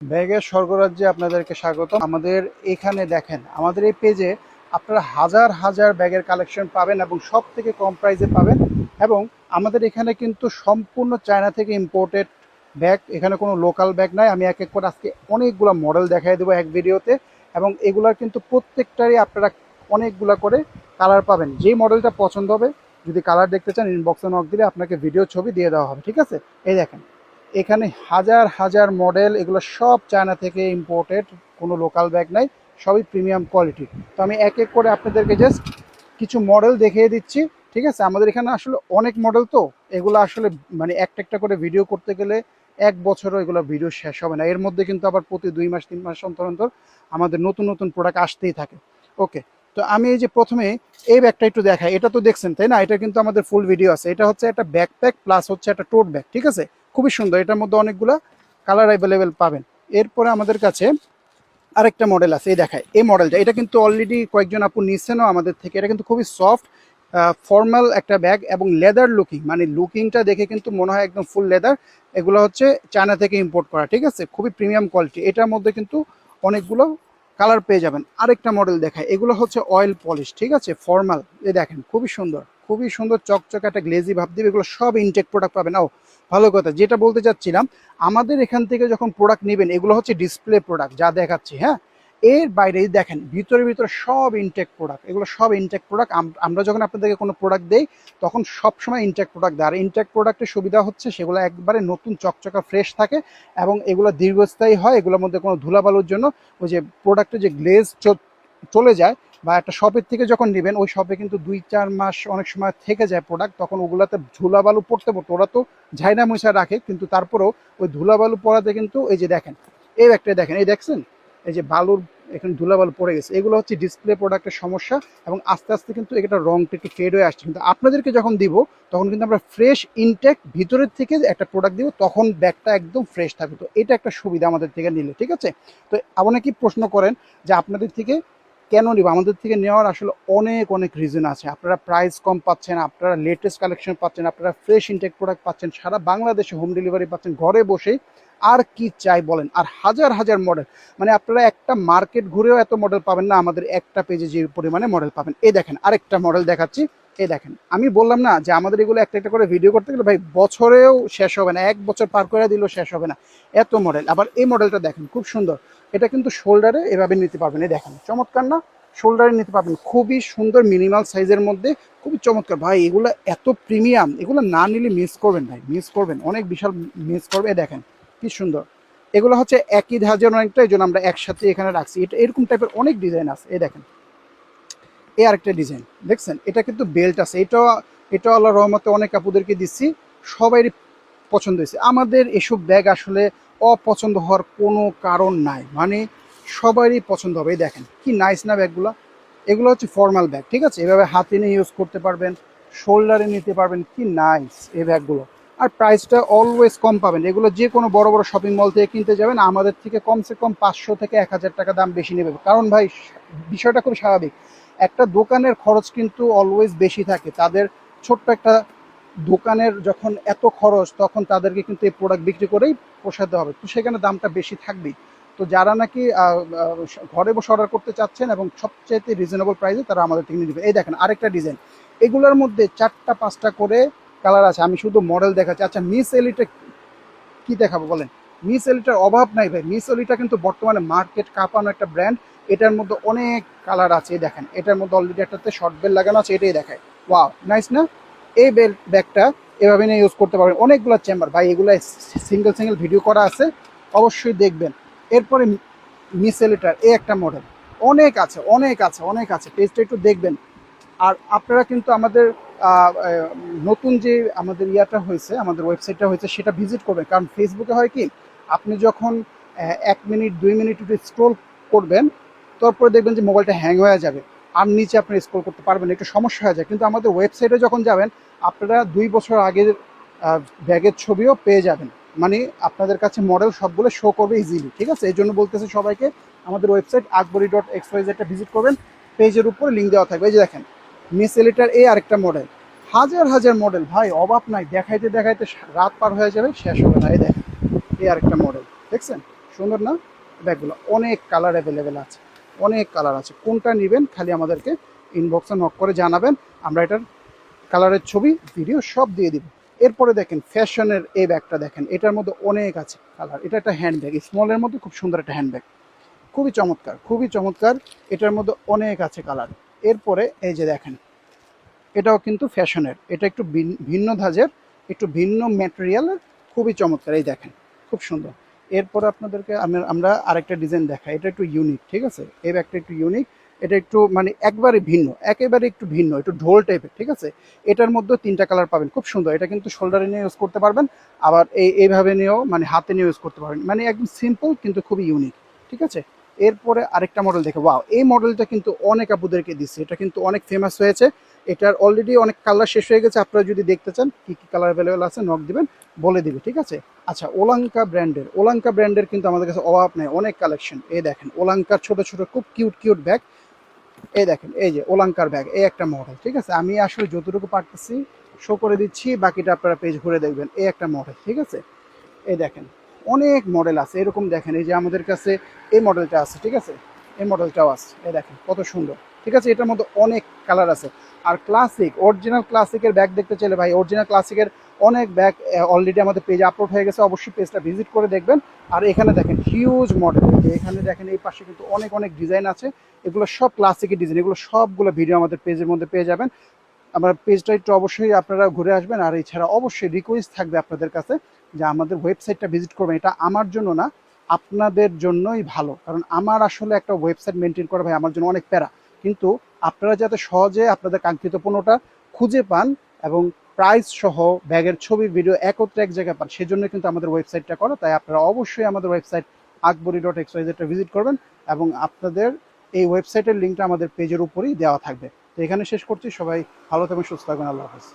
ব্যাগের স্বর্গরাজ্যে আপনাদেরকে স্বাগত আমাদের এখানে দেখেন, আমাদের এই পেজে আপনারা হাজার হাজার ব্যাগের কালেকশন পাবেন এবং সব থেকে কম প্রাইসে পাবেন এবং আমাদের এখানে কিন্তু সম্পূর্ণ চায়না থেকে ইম্পোর্টেড ব্যাগ এখানে কোনো লোকাল ব্যাগ নাই। আমি এক এক করে আজকে অনেকগুলো মডেল দেখাই দেবো এক ভিডিওতে এবং এগুলার কিন্তু প্রত্যেকটারই আপনারা অনেকগুলো করে কালার পাবেন। যেই মডেলটা পছন্দ হবে, যদি কালার দেখতে চান ইনবক্সে নক দিলে আপনাকে ভিডিও ছবি দিয়ে দেওয়া হবে, ঠিক আছে? এই দেখেন এখানে হাজার হাজার মডেল এগুলো সব চায়না থেকে ইম্পোর্টেড কোনো লোকাল ব্যাগ নাই, সবই প্রিমিয়াম কোয়ালিটি তো আমি এক এক করে আপনাদেরকে জাস্ট কিছু মডেল দেখিয়ে দিচ্ছি, ঠিক আছে? আমাদের এখানে আসলে অনেক মডেল তো, এগুলো আসলে মানে একটা একটা করে ভিডিও করতে গেলে এক বছরও এগুলো ভিডিও শেষ হবে না। এর মধ্যে কিন্তু আবার প্রতি দুই মাস, তিন মাস অন্তর অন্তর আমাদের নতুন নতুন প্রোডাক্ট আসতেই থাকে। ওকে তো আমি এই যে প্রথমে এই ব্যাগটা একটু দেখাই। এটা তো দেখছেন, তাই না? এটা কিন্তু আমাদের ফুল ভিডিও আছে। এটা হচ্ছে একটা ব্যাকপ্যাক প্লাস হচ্ছে একটা টোট ব্যাগ ঠিক আছে? খুবই সুন্দর। এটার মধ্যে অনেকগুলা কালার অ্যাভেলেবেল পাবেন। এরপরে আমাদের কাছে আরেকটা মডেল আছে, এই দেখায়। এই মডেলটা এটা কিন্তু অলরেডি কয়েকজন আপু নিচ্ছেনও আমাদের থেকে। এটা কিন্তু খুবই সফট ফর্মাল একটা ব্যাগ এবং লেদার লুকিং মানে লুকিংটা দেখে কিন্তু মনে হয় একদম ফুল লেদার এগুলো হচ্ছে চায়না থেকে ইম্পোর্ট করা, ঠিক আছে? খুবই প্রিমিয়াম কোয়ালিটি এটার মধ্যে কিন্তু অনেকগুলো কালার পেয়ে যাবেন। আরেকটা মডেল দেখায়। এগুলো হচ্ছে অয়েল পলিশ ঠিক আছে? ফর্মাল এই দেখেন, খুবই সুন্দর। খুবই সুন্দর চকচকে একটা গ্লেজি ভাব দিবে এগুলো সব ইনটেক প্রোডাক্ট পাবেন। ও ভালো কথা, যেটা বলতে চাচ্ছিলাম, আমাদের এখান থেকে যখন প্রোডাক্ট নেবেন, এগুলো হচ্ছে ডিসপ্লে প্রোডাক্ট যা দেখাচ্ছি হ্যাঁ? এর বাইরে দেখেন, ভিতরে ভিতরে সব ইনটেক প্রোডাক্ট এগুলো সব ইনটেক প্রোডাক্ট আমরা যখন আপনাদেরকে কোনো প্রোডাক্ট দেই, তখন সবসময় ইনটেক প্রোডাক্ট দেয়। আর ইনটেক প্রোডাক্টের সুবিধা হচ্ছে, সেগুলো একবারে নতুন চকচকা ফ্রেশ থাকে এবং এগুলো দীর্ঘস্থায়ী হয়, এগুলোর মধ্যে কোনো ধুলাবালুর জন্য ওই যে প্রোডাক্টের যে গ্লেজ চলে যায় বা একটা শপের থেকে যখন নেবেন, ওই শপে কিন্তু দুই, চার মাস অনেক সময় থেকে যায় প্রোডাক্ট তখন ওগুলাতে ধুলাবালু পড়তে পড়তে, ওরা তো ঝাইনা মুছা রাখে, কিন্তু তারপরেও ওই ধুলাবালু পড়াতে কিন্তু এই যে দেখেন, এই একটা দেখেন, এই দেখছেন? এই যে বালুর এখানে ধুলাবালু পড়ে গেছে, এগুলো হচ্ছে ডিসপ্লে প্রোডাক্টের সমস্যা এবং আস্তে আস্তে কিন্তু এটা রংটা একটু ফেড হয়ে আসছে। কিন্তু আপনাদেরকে যখন দিব, তখন কিন্তু আমরা ফ্রেশ ইনটেক ভিতরের থেকে একটা প্রোডাক্ট দিব, তখন ব্যাগটা একদম ফ্রেশ থাকবে। তো এটা একটা সুবিধা আমাদের থেকে নিলে, ঠিক আছে? তো অনেকেই প্রশ্ন করেন যে আপনাদের থেকে কেন নিব? আমাদের থেকে নেওয়ার আসলে অনেক অনেক রিজন আছে। আপনারা প্রাইস কম পাচ্ছেন, আপনারা লেটেস্ট কালেকশন পাচ্ছেন, আপনারা ফ্রেশ ইনটেক প্রোডাক্ট পাচ্ছেন, সারা বাংলাদেশে হোম ডেলিভারি পাচ্ছেন, ঘরে বসে আর কি চাই বলেন? আর হাজার হাজার মডেল মানে আপনারা একটা মার্কেট ঘুরেও এত মডেল পাবেন না, আমাদের একটা পেজে যে পরিমাণে মডেল পাবেন। এই দেখেন, আরেকটা মডেল দেখাচ্ছি। এই দেখেন, আমি বললাম না যে আমাদের এগুলো একটা একটা করে ভিডিও করতে গেলে ভাই বছরেও শেষ হবে না, এক বছর পার করে দিলেও শেষ হবে না। এত মডেল আবার এই মডেলটা দেখেন, খুব সুন্দর। এটা কিন্তু শোল্ডারে এভাবে নিতে পারবেন, এই দেখেন, চমৎকার না? শোল্ডারে নিতে পারবেন, খুবই সুন্দর মিনিমাল সাইজের মধ্যে, খুবই চমৎকার। ভাই, এগুলো এত প্রিমিয়াম এগুলো না নিলে মিস করবেন ভাই মিস করবেন, অনেক বিশাল মিস করবে দেখেন, কি সুন্দর। এগুলো হচ্ছে একই ধাঁচের অনেকটা এই জন্য আমরা একসাথে এখানে রাখছি। এটা এরকম টাইপের অনেক ডিজাইন আছে, এই দেখেন। এই আরেকটা ডিজাইন। দেখছেন? এটা কিন্তু বেল্ট আছে। এটাও এটা আল্লাহ রহমতে অনেক কাপুদেরকে দিচ্ছি। সবারই পছন্দ হয়েছে। আমাদের এসব ব্যাগ আসলে অপছন্দ হওয়ার কোনো কারণ নাই। মানে সবারই পছন্দ হবে। দেখেন, কি নাইস না ব্যাগগুলো? এগুলো হচ্ছে ফর্মাল ব্যাগ ঠিক আছে? এভাবে হাতে নিয়ে ইউজ করতে পারবেন শোল্ডারে নিতে পারবেন, কি নাইস এই ব্যাগগুলো। আর প্রাইসটা অলওয়েজ কম পাবেন। এগুলো যে কোনো বড় বড় শপিং মল থেকে কিনতে যাবেন, আমাদের থেকে কমসে কম পাঁচশো থেকে এক হাজার টাকা দাম বেশি নেবে। কারণ ভাই, বিষয়টা খুব স্বাভাবিক। একটা দোকানের খরচ কিন্তু অলওয়েজ বেশি থাকে। তাদের ছোট্ট একটা দোকানের যখন এত খরচ, তখন তাদেরকে কিন্তু এই প্রোডাক্ট বিক্রি করেই পোষাতে হবে। তো সেখানে দামটা বেশি থাকবেই। তো যারা নাকি ঘরে বসে অর্ডার করতে চাচ্ছেন এবং সবচেয়ে রিজনেবল প্রাইসে তারা আমাদের থেকে নিয়ে এই দেখেন আরেকটা ডিজাইন এগুলোর মধ্যে চারটা, পাঁচটা করে কালার আছে। আমি শুধু মডেল দেখাচ্ছি। আচ্ছা মিস এলিটা কি দেখাবো বলেন? মিস এলিটার অভাব নাই ভাই। মিস এলিটা কিন্তু বর্তমানে মার্কেট কাঁপানো একটা ব্র্যান্ড এটার মধ্যে অনেক কালার আছে দেখেন। এটার মধ্যে অলরেডি একটাতে শর্ট বেল লাগানো আছে, এটাই দেখায়। ওয়াও নাইস না? এই বেল ব্যাগটা এভাবে নিয়ে ইউজ করতে পারবেন। অনেকগুলো চেম্বার ভাই এগুলো সিঙ্গেল সিঙ্গেল ভিডিও করা আছে, অবশ্যই দেখবেন। এরপরে মিস এ একটা মডেল অনেক আছে অনেক আছে অনেক আছে। পেজটা একটু দেখবেন। আর আপনারা কিন্তু আমাদের নতুন যে আমাদের ইয়াটা হয়েছে, আমাদের ওয়েবসাইটটা হয়েছে, সেটা ভিজিট করবেন। কারণ ফেসবুকে হয় কি, আপনি যখন এক মিনিট দুই মিনিট একটু স্ক্রোল করবেন তারপরে দেখবেন যে মোবাইলটা হ্যাং হয়ে যাবে। আর নিচে আপনি স্ক্রোল করতে পারবেন একটু সমস্যা হয়ে যায়। কিন্তু আমাদের ওয়েবসাইটে যখন যাবেন, আপনারা দুই বছর আগের ব্যাগের ছবিও পেয়ে যাবেন। মানে আপনাদের কাছে মডেল সবগুলো শো করবে ইজিলি ঠিক আছে? এই জন্য বলতেছে সবাইকে, আমাদের ওয়েবসাইট আকবরি ডট এক্সওয়াইজেডটা ভিজিট করবেন। পেজের উপরে লিঙ্ক দেওয়া থাকবে। এই যে দেখেন মিস এলিটার এই আরেকটা মডেল হাজার হাজার মডেল ভাই অভাব নাই। দেখাইতে দেখাইতে রাত পার হয়ে যাবে, শেষ হবে না। এই দেখেন এই আরেকটা মডেল দেখছেন? সুন্দর না? ব্যাগগুলো অনেক কালার অ্যাভেলেবেল আছে। অনেক কালার আছে। কোনটা নেবেন খালি আমাদেরকে ইনবক্সে নক করে জানাবেন। আমরা এটার কালারের ছবি ভিডিও সব দিয়ে দিব। এরপরে দেখেন ফ্যাশনের এই ব্যাগটা দেখেন। এটার মধ্যে অনেক আছে কালার এটা একটা হ্যান্ডব্যাগ স্মলের মধ্যে খুব সুন্দর একটা হ্যান্ডব্যাগ খুবই চমৎকার খুবই চমৎকার। এটার মধ্যে অনেক আছে কালার এরপরে এই যে দেখেন, এটাও কিন্তু ফ্যাশনের এটা একটু ভিন- ভিন্ন ধাঁজের একটু ভিন্ন ম্যাটেরিয়ালের খুবই চমৎকার। এই দেখেন, খুব সুন্দর। এরপরে আপনাদেরকে আমি- আমরা আরেকটা ডিজাইন দেখাই। এটা একটু ইউনিক ঠিক আছে? এই ব্যাগটা একটু ইউনিক এটা একটু মানে একবারে ভিন্ন, একেবারে একটু ভিন্ন, একটু ঢোল টাইপের ঠিক আছে? এটার মধ্যে তিনটা কালার পাবেন, খুব সুন্দর। এটা কিন্তু শোল্ডারে নিয়ে ইউজ করতে পারবেন, আবার এই, এইভাবে নিয়েও মানে হাতে নিয়ে ইউজ করতে পারবেন। মানে একদম সিম্পল কিন্তু খুবই ইউনিক ঠিক আছে? এরপরে আরেকটা মডেল দেখে ওয়াও এই মডেলটা কিন্তু অনেক আপুদেরকে দিচ্ছে। এটা কিন্তু অনেক ফেমাস হয়েছে। এটার অলরেডি অনেক কালার শেষ হয়ে গেছে। আপনারা যদি দেখতে চান, কি কি কালার অ্যাভেলেবেল আছে নক দিবেন, বলে দিবে, ঠিক আছে? আচ্ছা ওলাঙ্কা ব্র্যান্ডের ওলাঙ্কা ব্র্যান্ডের কিন্তু আমাদের কাছে অভাব নেই, অনেক কালেকশন এই দেখেন ওলাঙ্কার ছোট ছোট, খুব কিউট কিউট ব্যাগ এই দেখেন, এই যে ওলাঙ্কার ব্যাগ এই একটা মডেল ঠিক আছে? আমি আসলে যতটুকু পারতেছি শো করে দিচ্ছি, বাকিটা আপনারা পেজ ঘুরে দেখবেন, এই একটা মডেল ঠিক আছে? এই দেখেন, অনেক মডেল আছে, এরকম দেখেন, এই যে আমাদের কাছে এই মডেলটা আছে, ঠিক আছে? এই মডেলটাও আছে, এই দেখেন, কত সুন্দর, ঠিক আছে? এটার মধ্যে অনেক কালার আছে। আর ক্লাসিক অরিজিনাল ক্লাসিকের ব্যাগ দেখতে চাইলে ভাই অরিজিনাল ক্লাসিকের অনেক ব্যাগ অলরেডি আমাদের পেজে আপলোড হয়ে গেছে, অবশ্যই পেজটা ভিজিট করে দেখবেন। আর এখানে দেখেন হিউজ মডেল এখানে দেখেন এই পাশে কিন্তু অনেক অনেক ডিজাইন আছে। এগুলো সব ক্লাসিকের ডিজাইন এগুলো সবগুলো ভিডিও আমাদের পেজের মধ্যে পেয়ে যাবেন। আমার পেজটা একটু অবশ্যই আপনারা ঘুরে আসবেন, আর এছাড়া অবশ্যই রিকোয়েস্ট থাকবে আপনাদের কাছে যে আমাদের ওয়েবসাইটটা ভিজিট করবেন। এটা আমার জন্য না, আপনাদের জন্যই ভালো। কারণ আমার আসলে একটা ওয়েবসাইট মেনটেন করা ভাই, আমার জন্য অনেক প্যারা। কিন্তু আপনারা যাতে সহজে আপনাদের কাঙ্ক্ষিত পণ্যটা খুঁজে পান এবং প্রাইস সহ ব্যাগের ছবি ভিডিও একত্রে এক জায়গায় পান, সেজন্য কিন্তু আমাদের ওয়েবসাইটটা করা। তাই আপনারা অবশ্যই আমাদের ওয়েবসাইট আকবরি ডট এক্স ওয়াইজেডটা ভিজিট করবেন এবং আপনাদের এই ওয়েবসাইটের লিঙ্কটা আমাদের পেজের উপরেই দেওয়া থাকবে। তো এখানে শেষ করছি। সবাই ভালো থাকবেন, সুস্থ থাকবেন। আল্লাহ হাফেজ।